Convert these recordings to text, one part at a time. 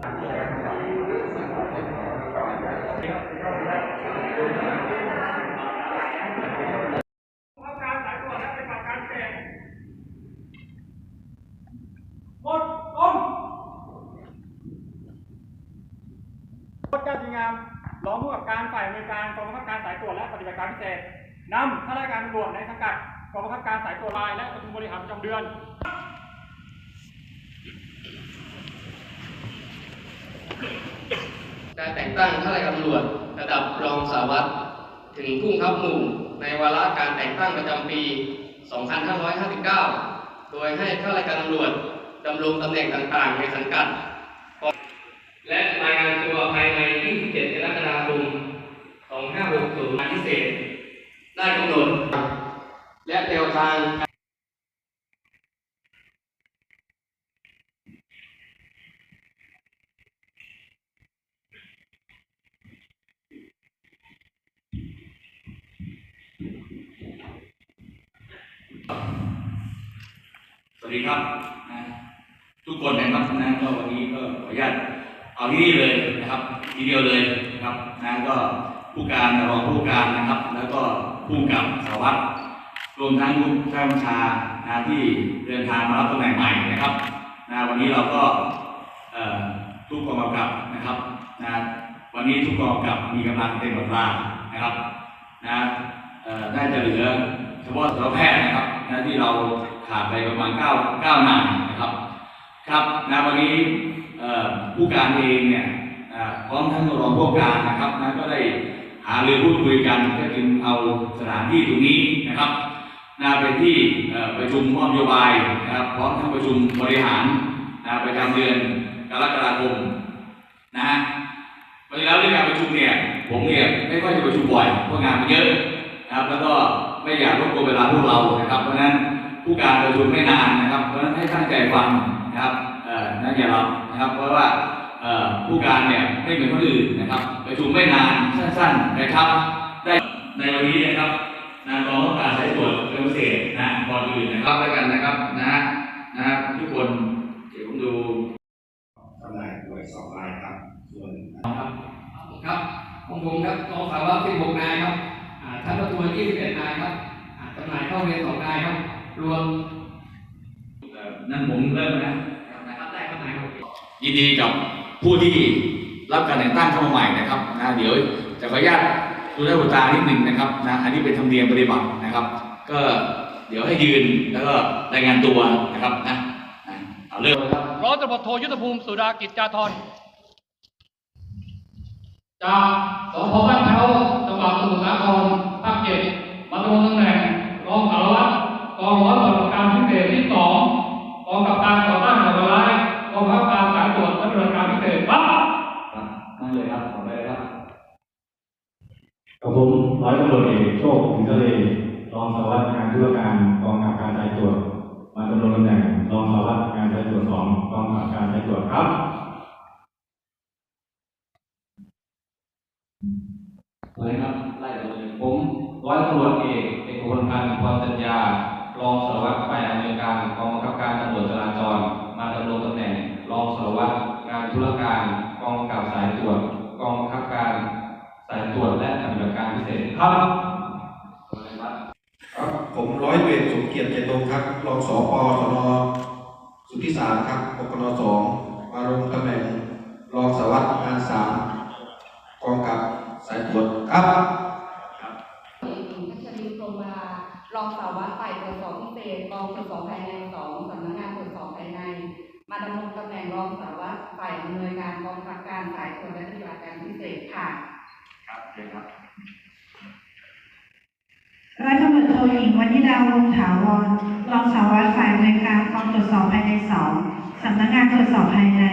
เจ้าจริงงามรองผู้กับการฝ่ายอำนวยการกองบังคับการสายตรวจและปฏิบัติการพิเศษนำข้าราชการตำรวจในสังกัดกองบังคับการสายตรวจลายและประชุมบริหารประจำเดือน การแต่งตั้งข้าราชการตำรวจระดับรองสารวัตรถึงผู้บังคับหมู่ในวาระการแต่งตั้งประจำปี 2559 โดยให้ข้าราชการตำรวจดำรงตำแหน่งต่างๆ ในสังกัด และรายงานตัวภายใน 27 กรกฎาคม 2560พิเศษ ได้กำหนด และแนวทาง ส วัสดีครับนะทุกคนนะครับนะก็วันนี้ก็ขออนุญาตเอาที่นี่เลยนะครับ ทีเดียวเลยนะครับนะก็ผู้การรองผู้การนะครับ แล้วก็ผู้กำกับสารวัตรรวมทั้งผู้ข้าบัญชานะที่เดินทางมารับตำแหน่งใหม่นะครับนะวันนี้เราก็ทุกกองกำกับนะครับนะวันนี้ทุกกองกำกับมีกำลังเต็มกำลังนะครับนะน่าจะเหลือเฉพาะสัตวแพทย์นะครับ นะที่เราขาดไปประมาณ9 9นายนะครับ ครับนะวันนี้ผู้การเองเนี่ยพร้อมทั้งรองผู้การนะครับนะก็ได้หาเรือพูดคุยกันก็จึงเอาสถานที่ตรงนี้นะครับนะเป็นที่ประชุมมอบนโยบายนะครับพร้อมทั้งประชุมบริหารนะประจำเดือนกรกฎาคมนะฮะเพราะฉะนั้นเรื่องการประชุมเนี่ยผมเนี่ยไม่ค่อยจะประชุมบ่อยเพราะงานมันเยอะ นะครับ แล้วก็ไม่อยากรบกวนเวลาพวกเรานะครับ เพราะฉะนั้นผู้การประชุมไม่นานนะครับ เพราะฉะนั้นให้ตั้งใจฟังนะครับเอ่อนั่นอย่ารับนะครับ เพราะว่าเอ่อผู้การเนี่ยไม่เหมือนคนอื่นนะครับ ประชุมไม่นานสั้นๆนะครับ ได้ในวันนี้นะครับนายรองผู้การสายตรวจเรื่องพิเศษนะก่อนอื่นนะครับแล้วกันนะครับนะฮะนะฮะทุกคนเดี๋ยวผมดูจำหน่ายหวยสองรายครับส่วนครับของผมครับกองสารวัตร16นายครับ อ่าท่านประทวน21นายครับอ่าจำหน่ายเข้าเรียน2นายครับ รวมเอ่อนั่นผมเริ่มนะนะครับได้ครับนายครับยินดีกับผู้ที่รับการแต่งตั้งเข้ามาใหม่นะครับนะเดี๋ยวจะขออนุญาตดูหน้าดูตานิดหนึ่งนะครับนะอันนี้เป็นธรรมเนียมปฏิบัตินะครับ ก็เดี๋ยวให้ยืนแล้วก็รายงานตัวนะครับนะนะเอาเริ่มเลยครับร้อยตำรวจโทยุทธภูมิสุดากิจจาธร จากสพบ้านแพ้วจังหวัดสมุทรสาครภาคเจ็ดมาดำรงตำแหน่งรองสารวัตรกองร้อยปฏิบัติการพิเศษที่สองกองกับการต่อต้านก่อการร้ายกองบังคับการสายตรวจและปฏิบัติการพิเศษปั๊บครับนั่งเลยครับขอไปเลยครับกับผมร้อยตำรวจเอกโชคถึงทะเลรองสารวัตรงานธุรการกองกำกับการสายตรวจมาดำรงตำแหน่งรองสารวัตรงานสายตรวจสองกองกำกับการสายตรวจครับ สวัสดีครับไล่กันเลยผมร้อยตำรวจเอกเอกพลพันธ์พรจัญญารองสารวัตรฝ่ายอำนวยการกองบังคับการตำรวจจราจร มาดำรงตำแหน่งรองสารวัตรงานธุรการกองกับสายตรวจกองบังคับการสายตรวจและปฏิบัติการพิเศษครับสวัสดีครับผมร้อยเวรสมเกียรติเจตงครับรองสปสนสุทธิสารครับปกนส องสารวัตรฝ่ายอำนวยการกองบังคับการสายตรวจและปฏิบัติการพิเศษค่ะ ครับเชิญครับร้อยตำรวจโทหญิงวนิดาวงศ์ถาวรรองสารวัตรฝ่ายอำนวยการกองตรวจสอบภายในสองสำนักงานตรวจสอบภายใน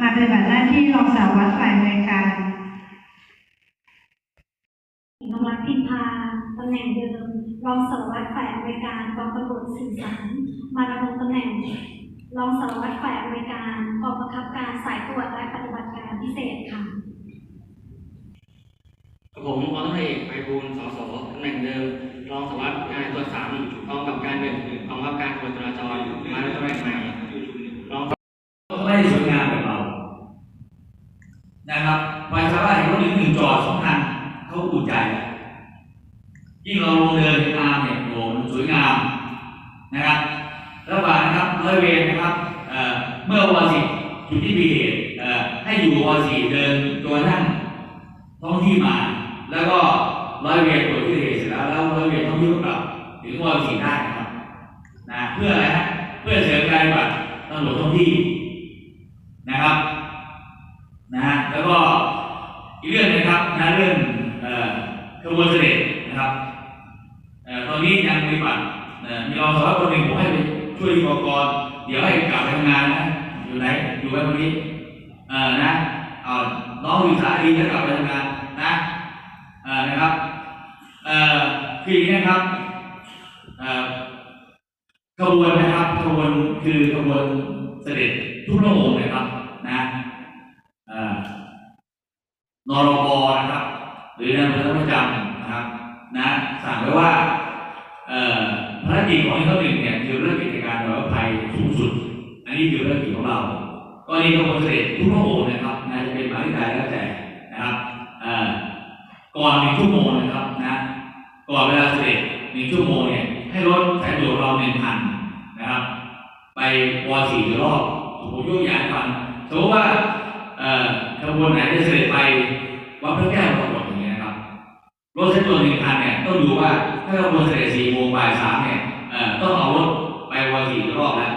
มาปฏิบัติหน้าที่รองสารวัตรฝ่ายอำนวยการกำลังพิมพาตำแหน่งเดิมรองสารวัตรฝ่ายอำนวยการกองตำรวจสื่อสารมาดำรงตำแหน่ง รองสารวัตรฝ่ายอำนวยการกองบังคับการสายตรวจและปฏิบัติการพิเศษค่ะ ผมร้อยตำรวจเอกไพบูลย์สสตำแหน่งเดิม รองสารวัตรงานตรวจสามกองกับการหนึ่งกองบังคับการตรวจจราจรมาในตำแหน่งใหม่รองไม่ได้สวยงามแบบเรานะครับพอชาวบ้านเห็นรถหนึ่งหนึ่งจอดสองคันเขาอุ่นใจยิ่งเราลงเดินตามเนี่ยโอ้โหมันสวยงามนะครับ ระหว่างนะครับร้อยเวรนะครับเมื่อวสิจุดที่มีเหตุเอ่อให้อยู่วสิเดินตัวนั่งท้องที่มา แล้วก็ร้อยเวรตรวจที่เกิเหตุเสร็จแล้วแล้วร้อยเวรท้องที่ก็กลับถึงวสิได้นะครับนะเพื่ออะไรฮะเพื่อเสริมการปฏิบัติตำรวจท้องที่นะครับนะฮะแล้วก็อีกเรื่องนึงครับนะเรื่องขบวนเสด็จนะครับตอนนี้ยังปฏิบัติเอ่อมีรองสารวัตรคนหนึ่งผมให้ไป ช่วยกกรเดี๋ยวให้กลับไปทำงานนะ อยู่ไหน อยู่ไว้คนนี้ เออนะเอาน้องอยู่สายดีจะกลับไปทำงานนะเออนะครับ เออคืออย่างนี้นะครับ เออขบวนนะครับขบวนคือขบวนเสด็จทุกพระองค์นะครับ นะเออนรบนะครับ หรือนายอำเภอประจำนะครับ นะ สั่งไว้ว่า ภารกิจของที่เขาหนึ่งเนี่ยคือเรื่องกิจการปลอดภัยสูงสุด อันนี้คือภารกิจของเรากรณีขบวนเสด็จทุกพระองค์นะครับนะจะเป็นมายเลขใดแล้วแต่นะครับเอ่อก่อนหนึ่งชั่วโมงนะครับนะก่อนเวลาเสด็จหนึ่งชั่วโมงเนี่ยให้รถสายด่วนเราหนึ่งคันนะครับ ไปวอสี่รอบผมยกอย่างฟังสมมติว่าเอ่อขบวนไหนจะเสด็จไปวัดพระแก้วปรากฏ รถเส้นตัวหนึ่งคันเนี่ยต้องดูว่าถ้าเราบนเสด็จสี่โมงบ่ายสามเนี่ยเอ่อต้องเอารถไปวันสี่รอบแล้ว